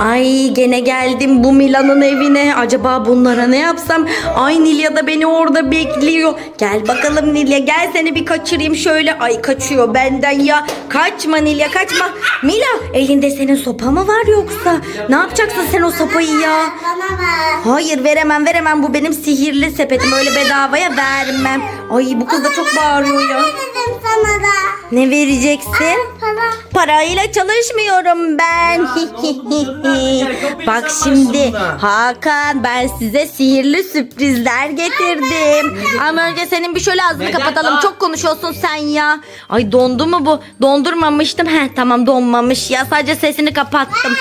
Ay gene geldim bu Mila'nın evine. Acaba bunlara ne yapsam? Ay Nilya da beni orada bekliyor. Gel bakalım Nilya gel seni bir kaçırayım şöyle. Ay kaçıyor benden ya. Kaçma Nilya kaçma. Mila elinde senin sopa mı var yoksa? Ne yapacaksın sen o sopayı ya? Hayır veremem veremem bu benim sihirli sepetim öyle bedavaya vermem. Ay bu kız da çok bağırıyor ya. Dedim sana da. Ne vereceksin? Para. Parayla çalışmıyorum ben. Bak şimdi Hakan ben size sihirli sürprizler getirdim. Ama önce senin bir şöyle ağzını Neden? kapatalım. Aa. Çok konuşuyorsun sen ya. Ay dondu mu bu? Dondurmamıştım. He tamam donmamış ya. Sadece sesini kapattım.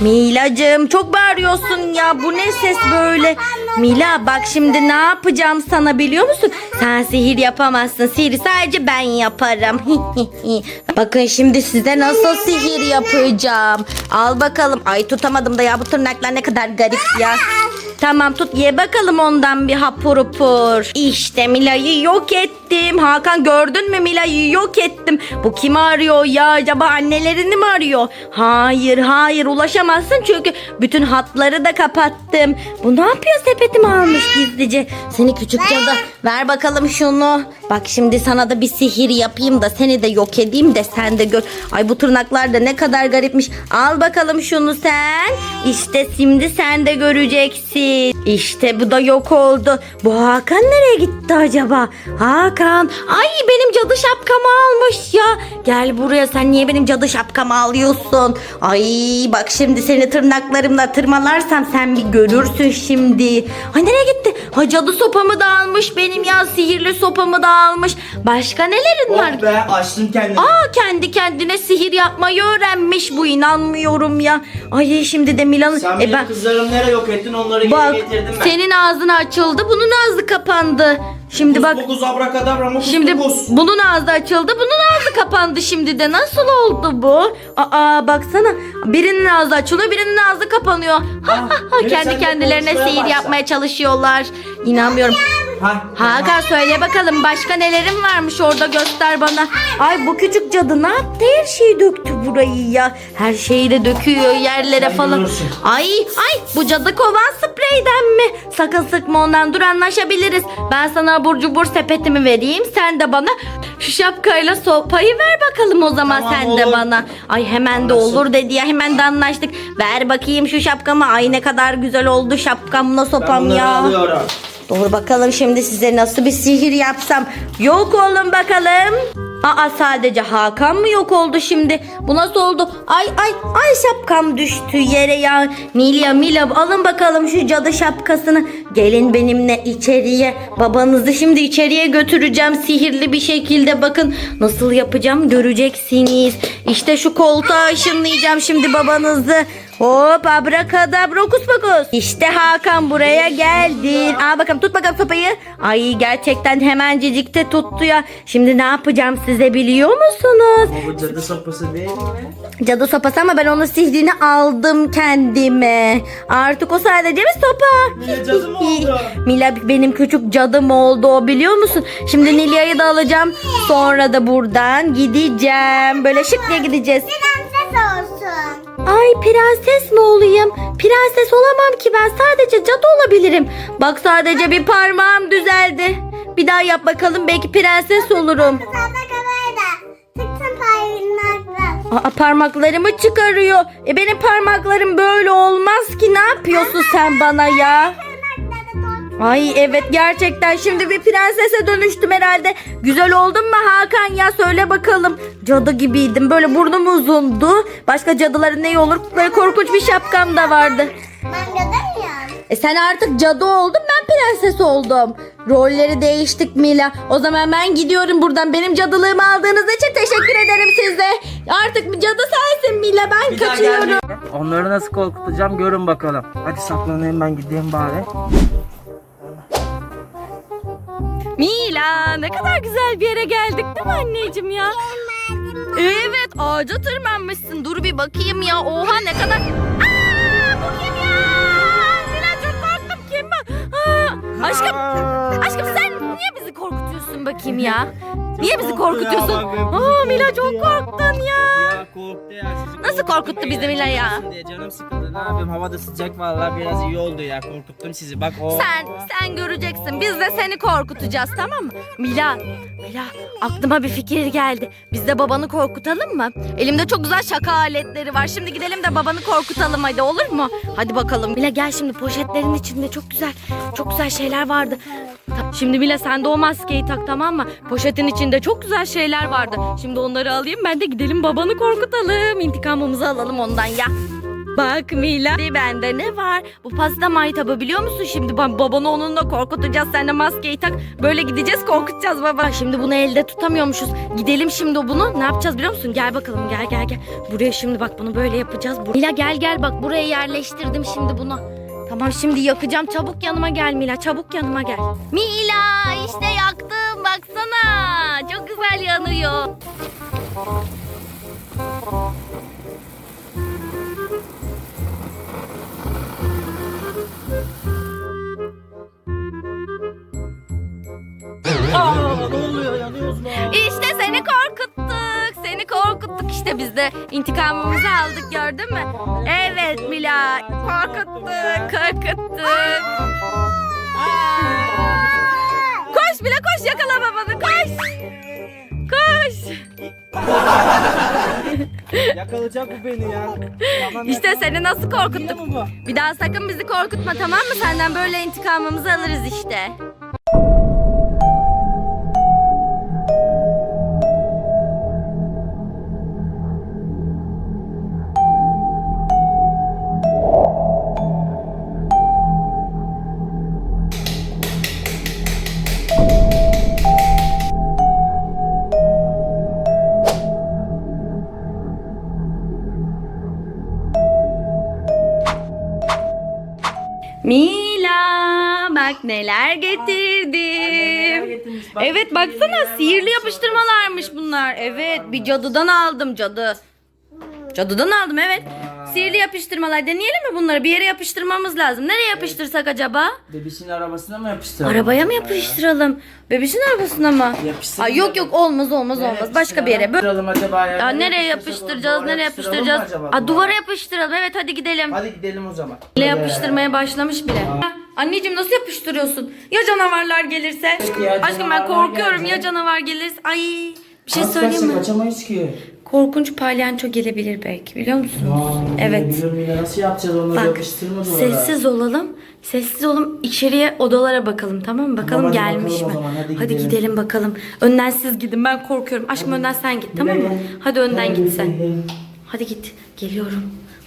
Milacığım çok bağırıyorsun ya. Bu ne ses böyle? Mila bak şimdi ne yapacağım sana biliyor musun? Sen sihir yapamazsın. Sihiri sadece ben yaparım. Bakın şimdi size nasıl sihir yapacağım. Al bakalım. Ay tutamadım da ya bu tırnaklar ne kadar garip ya. Tamam tut ye bakalım ondan bir hapur hapur. İşte Mila'yı yok ettim. Hakan gördün mü Mila'yı yok ettim. Bu kimi arıyor ya acaba annelerini mi arıyor? Hayır hayır ulaşamazsın çünkü bütün hatları da kapattım. Bu ne yapıyor sepetimi almış gizlice. Seni küçük cadı ver bakalım şunu. Bak şimdi sana da bir sihir yapayım da seni de yok edeyim de sen de gör. Ay bu tırnaklar da ne kadar garipmiş. Al bakalım şunu sen. İşte şimdi sen de göreceksin. İşte bu da yok oldu. Bu Hakan nereye gitti acaba? Hakan. Ay benim cadı şapkamı almış ya. Gel buraya sen niye benim cadı şapkamı alıyorsun? Ay bak şimdi seni tırnaklarımla tırmalarsam sen bir görürsün şimdi. Ay nereye gitti? Ha cadı sopamı da almış benim ya sihirli sopamı da almış. Başka nelerin var? Oh be açtım kendimi. Aa kendi kendine sihir yapmayı öğrenmiş bu inanmıyorum ya. Ay şimdi de Milan Sen e benim ben kızlarımı nereye yok ettin onları bak geri getirdim ben. senin ağzın açıldı bunun ağzı kapandı. Şimdi bak Dokuz abrakadabra mı Şimdi bunun ağzı açıldı, bunun ağzı kapandı şimdi de. Nasıl oldu bu? Aa baksana. Birinin ağzı açılıyor, birinin ağzı kapanıyor. Ha, ha, ha. Kendi kendilerine sihir yapmaya çalışıyorlar. İnanmıyorum. Ha, Hakan söyle bakalım başka nelerin varmış orada göster bana. Ay bu küçük cadı ne yaptı? Her şeyi döktü burayı ya. Her şeyi de döküyor yerlere Sen falan. görürsün. Ay ay bu cadı kovan spreyden mi? Sakın sıkma ondan dur anlaşabiliriz. Ben sana abur cubur sepetimi vereyim. Sen de bana şu şapkayla sopayı ver bakalım o zaman Tamam, sen de olur. bana. Ay hemen de Anlaşıldı. olur dedi ya hemen de anlaştık. Ver bakayım şu şapkamı. Ay ne kadar güzel oldu şapkamla ben sopam bunları ya. alıyorum. Dur bakalım şimdi size nasıl bir sihir yapsam. Yok olun bakalım. Aa sadece Hakan mı yok oldu şimdi? Bu nasıl oldu? Ay ay ay şapkam düştü yere ya. Nilya Mila alın bakalım şu cadı şapkasını. Gelin benimle içeriye. Babanızı şimdi içeriye götüreceğim sihirli bir şekilde. Bakın nasıl yapacağım göreceksiniz. İşte şu koltuğa ışınlayacağım şimdi babanızı. Hop abrakadabra okus pokus. İşte Hakan buraya geldin. Aa bakalım tut bakalım sopayı. Ay gerçekten hemencecikte tuttu ya. Şimdi ne yapacağım size biliyor musunuz? Bu cadı sopası değil mi? Cadı sopası ama ben onun sihrini aldım kendime. Artık o sadece bir sopa. Mila cadı mı oldu? Mila benim küçük cadım oldu o biliyor musun? Şimdi Nilya'yı da alacağım. Sonra da buradan gideceğim. Böyle şık diye gideceğiz. Prenses olsun. Ay prenses mi olayım? Prenses olamam ki ben sadece cadı olabilirim. Bak sadece bir parmağım düzeldi. Bir daha yap bakalım belki prenses olurum. Aa, parmaklarımı çıkarıyor. E benim parmaklarım böyle olmaz ki. Ne yapıyorsun sen bana ya? Ay evet gerçekten şimdi bir prensese dönüştüm herhalde. Güzel oldum mu Hakan ya söyle bakalım. Cadı gibiydim böyle burnum uzundu. Başka cadıların ne olur böyle korkunç bir şapkam da vardı. Ben göremiyorum. E sen artık cadı oldun ben prenses oldum. Rolleri değiştik Mila. O zaman ben gidiyorum buradan. Benim cadılığımı aldığınız için teşekkür ederim size. Artık cadı sensin Mila ben Bir daha kaçıyorum. Onları nasıl korkutacağım görün bakalım. Hadi saklanayım ben gideyim bari. Mila ne kadar güzel bir yere geldik değil mi anneciğim ya? Evet ağaca tırmanmışsın. Dur bir bakayım ya. Oha ne kadar... Aa, bu kim ya? Mila çok korktum. Kim bu? Aa, aşkım, aşkım sen niye bizi korkutuyorsun bakayım ya? Niye bizi korkutuyorsun? Aa Mila çok korktun ya. Nasıl korkuttu bizi Mila ya? Canım sıkıldı. Ne yapayım? Hava da sıcak vallahi biraz iyi oldu ya. Korkuttum sizi. Bak o. Sen, sen göreceksin. Biz de seni korkutacağız tamam mı? Mila, Mila aklıma bir fikir geldi. Biz de babanı korkutalım mı? Elimde çok güzel şaka aletleri var. Şimdi gidelim de babanı korkutalım hadi olur mu? Hadi bakalım. Mila gel şimdi poşetlerin içinde çok güzel, çok güzel şeyler vardı. Şimdi Mila sen de o maskeyi tak tamam mı? Poşetin içinde çok güzel şeyler vardı. Şimdi onları alayım ben de gidelim babanı korkutalım. İntikamımızı alalım ondan ya. Bak Mila bende ne var? Bu pasta maytabı biliyor musun? Şimdi ben babanı onunla korkutacağız. Sen de maskeyi tak. Böyle gideceğiz korkutacağız baba. Şimdi bunu elde tutamıyormuşuz. Gidelim şimdi bunu. Ne yapacağız biliyor musun? Gel bakalım gel gel gel. Buraya şimdi bak bunu böyle yapacağız. Mila gel gel bak buraya yerleştirdim şimdi bunu. Tamam şimdi yakacağım. Çabuk yanıma gel Mila. Çabuk yanıma gel. Mila işte yaktım baksana. Çok güzel yanıyor. Aa, ne oluyor? Yanıyoruz mu? İşte seni korkuttuk. Seni korkuttuk işte biz de intikamımızı aldık gördün mü? Evet Mila korkuttuk korkuttuk. Koş Mila koş yakala babanı koş. Koş. Yakalayacak bu beni ya. Tamam, İşte seni nasıl korkuttuk. mi bu? Bir daha sakın bizi korkutma tamam mı? Senden böyle intikamımızı alırız işte. Neler getirdim. Bak. Evet baksana sihirli yapıştırmalarmış bunlar. Evet bir cadıdan aldım cadı. Cadıdan aldım evet. Sihirli yapıştırmalar deneyelim mi bunları? Bir yere yapıştırmamız lazım. Nereye yapıştırsak acaba? Bebişin arabasına mı yapıştıralım? Arabaya mı yapıştıralım? Bebişin arabasına mı? Yapıştıralım. Ay yok yok olmaz olmaz olmaz. Başka bir yere. Yapıştıralım acaba ya. Ya nereye yapıştıracağız? Nereye yapıştıracağız? Aa, duvara yapıştıralım. Evet hadi gidelim. Hadi gidelim o zaman. Bile yapıştırmaya başlamış bile. Anneciğim nasıl yapıştırıyorsun? Ya canavarlar gelirse? Ya Aşkım ben canavarlar korkuyorum ya gelecek. canavar gelirse. Ay bir şey Az söyleyeyim kaçsa mi? Kaçamayız ki. Korkunç palyanço gelebilir belki biliyor musunuz? Aa, Evet. Biliyorum yine nasıl yapacağız onları Bak yapıştırma duvara. sessiz olalım. Sessiz olun içeriye odalara bakalım tamam mı? Bakalım hadi gelmiş bakalım o mi? zaman, hadi hadi gidelim. gidelim bakalım. Önden siz gidin ben korkuyorum. Aşkım önden sen git tamam mı? Hadi önden Hadi git sen. gidelim. Hadi git. Geliyorum.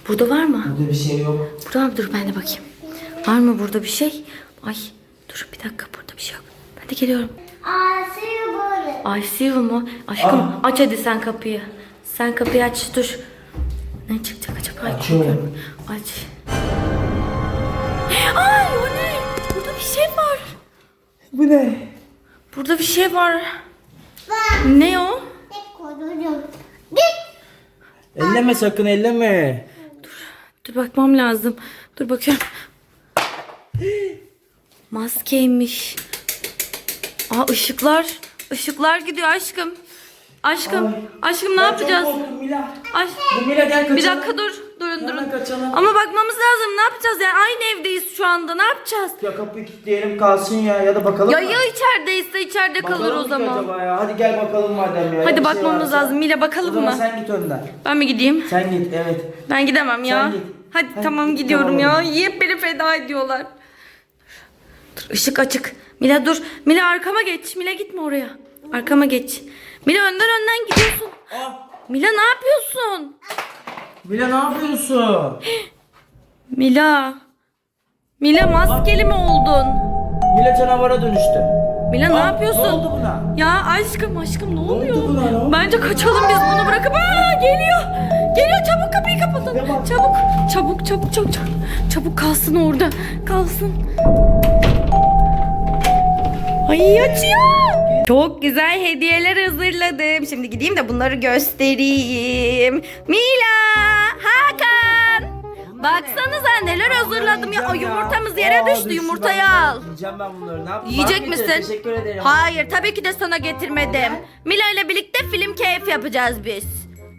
Burada var mı? Burada bir şey yok. Burada mı? Dur ben de bakayım. Var mı burada bir şey? Ay dur bir dakika burada bir şey yok. Ben de geliyorum. Asi böyle. Ay Sivu mu? Aşkım aç hadi sen kapıyı. Sen kapıyı aç dur. Ne çıkacak acaba? Açıyorum. Aç. Ay o ne? Burada bir şey var. Bu ne? Burada bir şey var. Bak. Ne o? Ne koydum. Git. Elleme sakın elleme. Dur bakmam lazım. Dur bakıyorum. Maskeymiş. Aa ışıklar. Işıklar gidiyor aşkım. Aşkım. Aşkım ne yapacağız? Çok korktum Mila. Dur Mila gel kaçalım. Bir dakika dur. Durun Hemen durun. kaçalım. Ama bakmamız lazım. Ne yapacağız yani? Aynı evdeyiz şu anda. Ne yapacağız? Ya kapıyı kilitleyelim kalsın ya ya da bakalım. Ya mı? ya içerideyse içeride kalır Bakalım o ki zaman. Acaba ya. Hadi gel bakalım madem ya. Hadi Bir şey bakmamız varsa. lazım. Mila O bakalım zaman mı? sen git önden. Ben mi gideyim? Sen git evet. Ben gidemem ya. Sen git. Hadi Hadi tamam git, gidiyorum tamam. ya. Yiyip beni feda ediyorlar. Dur ışık açık. Mila dur. Mila arkama geç. Mila gitme oraya. Arkama geç. Mila önden önden gidiyorsun. Aa, Mila ne yapıyorsun? Mila ne yapıyorsun? Mila. Mila maskeli mi oldun? Mila canavara dönüştü. Mila ne Aa, yapıyorsun? Ne oldu buna? Ya aşkım aşkım ne oluyor? oldu buna, ne oldu? Bence kaçalım biz bunu bırakıp. Aa geliyor. Geliyor çabuk kapıyı kapatın. Çabuk çabuk çabuk çabuk çabuk. Çabuk kalsın orada. Kalsın. Ay açıyor. Çok güzel hediyeler hazırladım. Şimdi gideyim de bunları göstereyim. Mila, Hakan. Baksanıza neler hazırladım ya. O yumurtamız yere düştü. Yumurtayı al. Yiyeceğim ben bunları. Ne yapayım? Yiyecek Bana misin? Teşekkür ederim. Hayır tabii ki de sana getirmedim. Mila ile birlikte film keyfi yapacağız biz.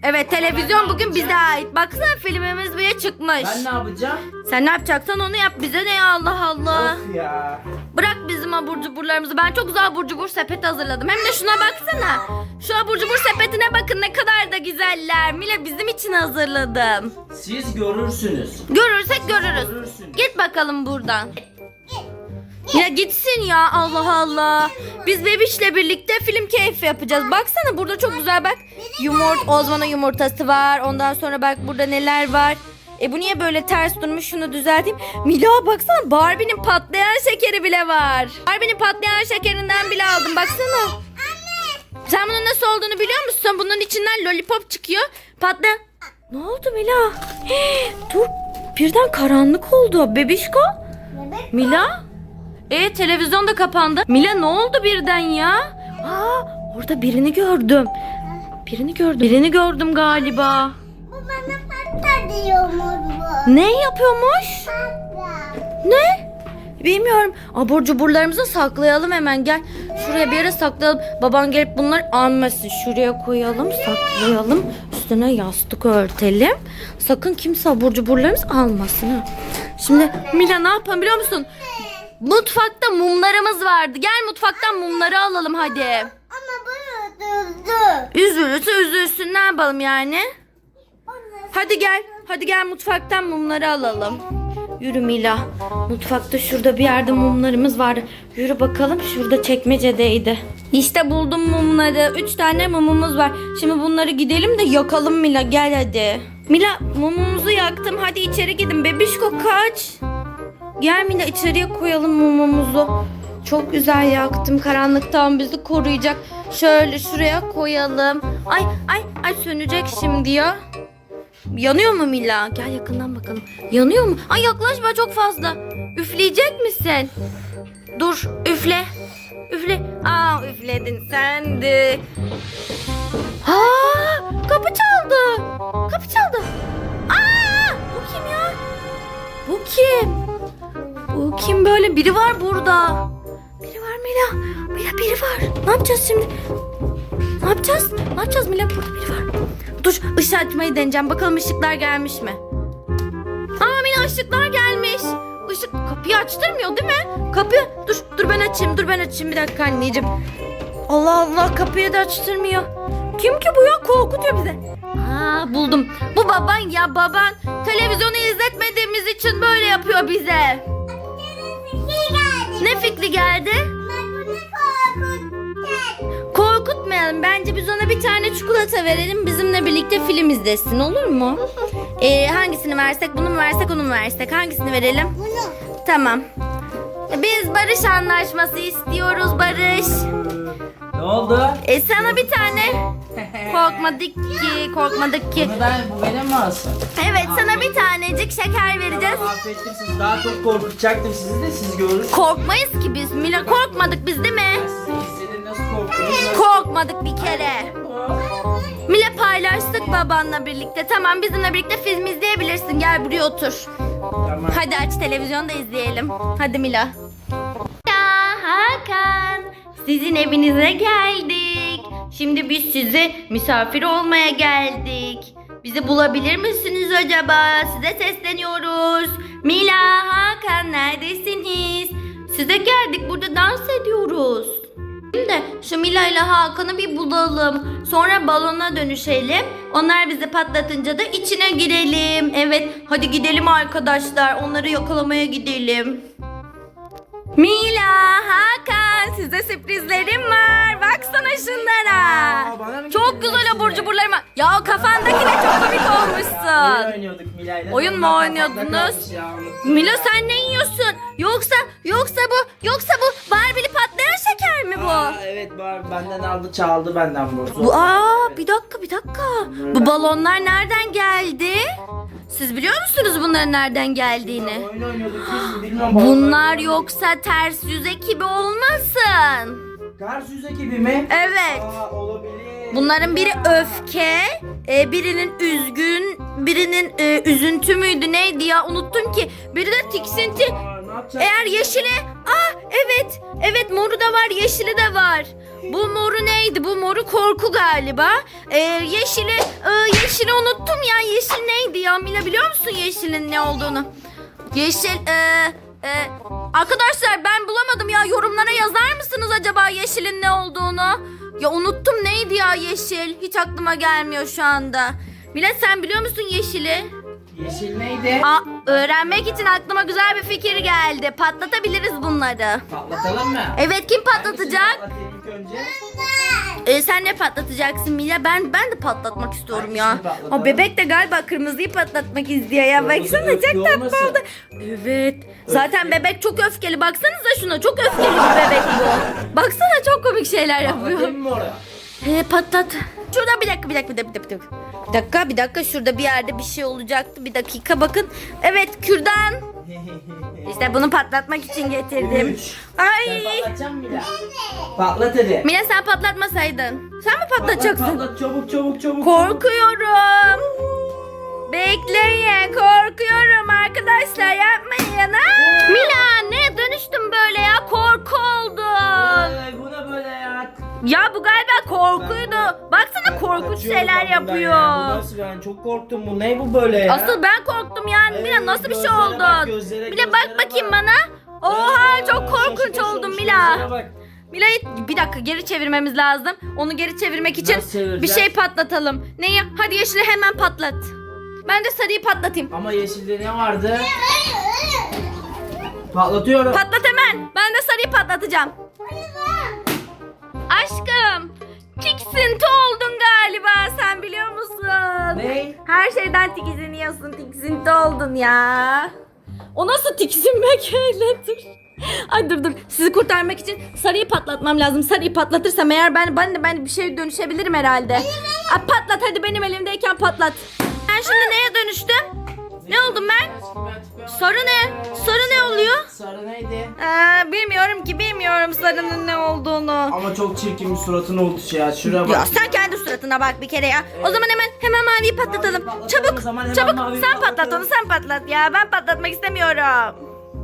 Evet televizyon bugün bize ait. Baksana filmimiz bile çıkmış. Ben ne yapacağım? Sen ne yapacaksan onu yap bize ne ya Allah Allah. Of ya. Bırak bizim abur cuburlarımızı. Ben çok güzel abur cubur sepeti hazırladım. Hem de şuna baksana. Şu abur cubur sepetine bakın ne kadar da güzeller. Mila bizim için hazırladım. Siz görürsünüz. Görürsek görürüz. Görürsünüz. Git bakalım buradan. Ya gitsin ya Allah Allah. Biz bebişle birlikte film keyfi yapacağız. Baksana burada çok güzel bak. Yumurt, Ozman'ın yumurtası var. Ondan sonra bak burada neler var. E bu niye böyle ters durmuş şunu düzelteyim. Mila baksana Barbie'nin patlayan şekeri bile var. Barbie'nin patlayan şekerinden bile aldım baksana. Sen bunun nasıl olduğunu biliyor musun? Bunun içinden lollipop çıkıyor. Patla. Ne oldu Mila? Hii, dur birden karanlık oldu. Bebişko. Mila? E televizyon da kapandı. Mila ne oldu birden ya? Aa orada birini gördüm. Birini gördüm. Birini gördüm galiba. Ne yapıyormuş? Ne? Bilmiyorum. Abur cuburlarımızı saklayalım hemen gel. Şuraya bir yere saklayalım. Baban gelip bunları almasın. Şuraya koyalım saklayalım. Üstüne yastık örtelim. Sakın kimse abur cuburlarımızı almasın. Ha. Şimdi Mila ne yapalım biliyor musun? Mutfakta mumlarımız vardı. Gel mutfaktan mumları alalım hadi. Ama bunu durdu. Üzülürse üzülsün ne yapalım yani? Hadi gel. Hadi gel mutfaktan mumları alalım. Yürü Mila. Mutfakta şurada bir yerde mumlarımız vardı. Yürü bakalım şurada çekmecedeydi. İşte buldum mumları. Üç tane mumumuz var. Şimdi bunları gidelim de yakalım Mila. Gel hadi. Mila mumumuzu yaktım. Hadi içeri gidin. Bebişko kaç. Gel Mila içeriye koyalım mumumuzu. Çok güzel yaktım. Karanlıktan bizi koruyacak. Şöyle şuraya koyalım. Ay ay ay sönecek şimdi ya. Yanıyor mu Mila? Gel yakından bakalım. Yanıyor mu? Ay yaklaşma çok fazla. Üfleyecek misin? Dur üfle. Üfle. Aa üfledin sen de. Aa kapı çaldı. Kapı çaldı. Aa bu kim ya? Bu kim? Bu kim böyle? Biri var burada. Biri var Mila. Mila biri var. Ne yapacağız şimdi? Ne yapacağız? Ne yapacağız Mila? Burada biri var. Dur ışığı açmayı deneyeceğim. Bakalım ışıklar gelmiş mi? Aa Mila ışıklar gelmiş. Işık kapıyı açtırmıyor değil mi? Kapı dur dur ben açayım dur ben açayım bir dakika anneciğim. Allah Allah kapıyı da açtırmıyor. Kim ki bu ya korkutuyor bize. Aa buldum. Bu baban ya baban. Televizyonu izletmediğimiz için böyle yapıyor bize. Ne fikri geldi? Korkutmayalım. Bence biz ona bir tane çikolata verelim. Bizimle birlikte film izlesin olur mu? Ee, hangisini versek? Bunu mu versek onu mu versek? Hangisini verelim? Bunu. Tamam. Biz barış anlaşması istiyoruz Barış. Ne oldu? E sana bir tane. Korkmadık ki, korkmadık ki. Bunu ben, bu benim mi alsın? Evet sana bir tanecik şeker vereceğiz. Affettim sizi. Daha çok korkutacaktım sizi de siz görürsünüz. Korkmayız ki biz. Mila korkmadık biz değil mi? Sizi izledim nasıl korktunuz? Korkmadık bir kere. Mila paylaştık babanla birlikte. Tamam bizimle birlikte film izleyebilirsin. Gel buraya otur. Tamam. Hadi aç televizyonda izleyelim. Hadi Mila. Ya Hakan, sizin evinize geldik. Şimdi biz size misafir olmaya geldik. Bizi bulabilir misiniz acaba? Size sesleniyoruz. Mila, Hakan neredesiniz? Size geldik burada dans ediyoruz. Şimdi şu Mila ile Hakan'ı bir bulalım. Sonra balona dönüşelim. Onlar bizi patlatınca da içine girelim. Evet hadi gidelim arkadaşlar. Onları yakalamaya gidelim. Mila, Hakan size sürprizlerim var. Baksana şunlara. Aa, bana mı Çok getirdin güzel hepsini? abur cuburlarım var. Ya kafandakine çok komik Oyun olmuşsun. oynuyorduk Mila'yla. Oyun mu Ondan oynuyordunuz? kafamda kalmış ya, unuttum Mila ya. sen ne yiyorsun? Yoksa yoksa bu yoksa bu Barbie'li patlayan şeker mi bu? Aa, evet benden aldı çaldı benden bu. Bu aa bir dakika bir dakika. Bu balonlar nereden geldi? Siz biliyor musunuz bunların nereden geldiğini? Oyun oynuyorduk biz bilmiyorum. Bunlar yoksa ters yüz ekibi olmasın. Ters yüz ekibi mi? Evet. Aa, olabilir. Bunların biri öfke, e, birinin üzgün, birinin e, üzüntü müydü neydi ya unuttum ki. Biri de tiksinti. Aa, ne yapacağız? Eğer yeşili, ah evet, evet moru da var, yeşili de var. bu moru neydi? Bu moru korku galiba. Ee, yeşili e, yeşili unuttum ya. Yeşil neydi ya? Mila biliyor musun yeşilin ne olduğunu? Yeşil e, e, arkadaşlar ben bulamadım ya. Yorumlara yazar mısınız acaba yeşilin ne olduğunu? Ya unuttum neydi ya yeşil? Hiç aklıma gelmiyor şu anda. Mila sen biliyor musun yeşili? Yeşil neydi? Aa, öğrenmek için aklıma güzel bir fikir geldi. Patlatabiliriz bunları. Patlatalım mı? Evet kim patlatacak? Hangisini patlatayım ilk önce? Ee, sen ne patlatacaksın Mila? Ben ben de patlatmak istiyorum ya. Hangisini patlatalım? O bebek de galiba kırmızıyı patlatmak istiyor ya. Kırmızı Baksana öfke çok tatlı olmasın? oldu. Evet. Zaten bebek çok öfkeli. Baksanıza şuna. Çok öfkeli bir bebek bu. Baksana çok komik şeyler yapıyor. Patlatayım mı oraya? He patlat. Şurada bir dakika bir dakika bir dakika bir dakika. Bir dakika bir dakika şurada bir yerde bir şey olacaktı. Bir dakika bakın. Evet kürdan. İşte bunu patlatmak için getirdim. Üç. Sen Ay. patlatacaksın mı Mila? Patlat hadi. Mila sen patlatmasaydın. Sen mi Patlat patlatacaksın? patlat çabuk çabuk çabuk. Korkuyorum. Bekleyin korkuyorum arkadaşlar yapmayın. Aa! Mila ne dönüştüm böyle ya korku oldum. Ay, bu ne böyle ya? Ya bu galiba korkuydu. Baksana korkunç Kaçıyorum şeyler ben bundan yapıyor. ya. Bu nasıl ben çok korktum bu. Ne bu böyle ya? Asıl ben korktum yani. Evet, Mila nasıl bir şey gözlere oldun? bak, gözlere, Mila bak gözlere bakayım bak. bana. Oha Aa, çok korkunç şaşırmış oldum olmuş, Mila. bak. Mila'yı bir dakika geri çevirmemiz lazım. Onu geri çevirmek için Nasıl çevireceğiz? bir şey patlatalım. Neyi? Hadi yeşili hemen patlat. Ben de sarıyı patlatayım. Ama yeşilde ne vardı? Patlatıyorum. Patlat hemen. Ben de sarıyı patlatacağım. Aşkım. Tiksinti oldun galiba sen biliyor musun? ne? Her şeyden tiksiniyorsun. Tiksinti oldun ya. O nasıl tiksinmek öyle dur. Ay dur dur. Sizi kurtarmak için sarıyı patlatmam lazım. Sarıyı patlatırsam eğer ben ben de ben bir şey dönüşebilirim herhalde. Ay patlat hadi benim elimdeyken patlat. Ben şimdi neye dönüştüm? Ne oldum ben? Sarı ne? Sarı ne? Sarı neydi? Aa, bilmiyorum ki bilmiyorum sarının ne olduğunu. Ama çok çirkin bir suratın oldu ya. Şuraya bak. Ya sen kendi suratına bak bir kere ya. O zaman hemen hemen maviyi patlatalım. Patlatalım Çabuk o zaman, hemen çabuk maviyi sen patlat patlatalım. onu sen patlat ya. Ben patlatmak istemiyorum.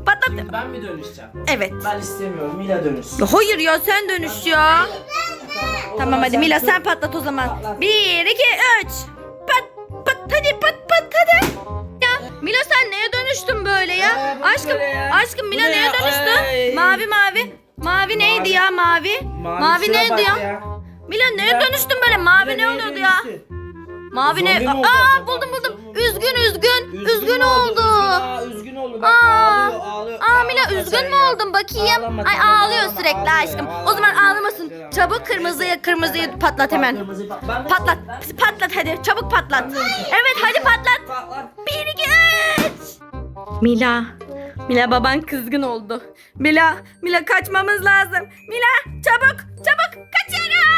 Patlat. Şimdi ben mi dönüşeceğim? Evet. Ben istemiyorum. Mila dönüşsün. Ya Hayır ya sen dönüş ya. O Tamam zaman hadi Mila sen patlat o zaman. Patlat. Bir iki üç. Pat pat hadi pat pat hadi. Ya Mila sen neye dönüştün böyle ya? Ee, bu aşkım böyle ya. aşkım Mila Bu ne neye ya? dönüştün? Ay. Mavi mavi. Mavi neydi ya mavi? Mavi, şuna neydi ya? Mila neye Mila- dönüştün böyle? Mavi Mila ne neye oluyordu ya? dönüştü? Mavi ne? Zombi mi oldu Aa acaba? buldum buldum. Üzgün üzgün. Üzgün oldu. Üzgün, aa, üzgün üzgün oldu. Bak Aa, ağlıyor ağlıyor. Aa Mila üzgün mü oldun bakayım? Ağlama Ay ağlıyor ağlama, sürekli ağlıyor, aşkım. ağlıyor. O zaman ağlamasın. Canım. Çabuk kırmızıyı kırmızıyı patlat hemen. Kırmızı pat- ben Patlat. Patlat hadi. Çabuk patlat. Evet hadi patlat. Patlat. Bir iki üç. Mila. Mila baban kızgın oldu. Mila. Mila kaçmamız lazım. Mila çabuk çabuk kaçıyorum.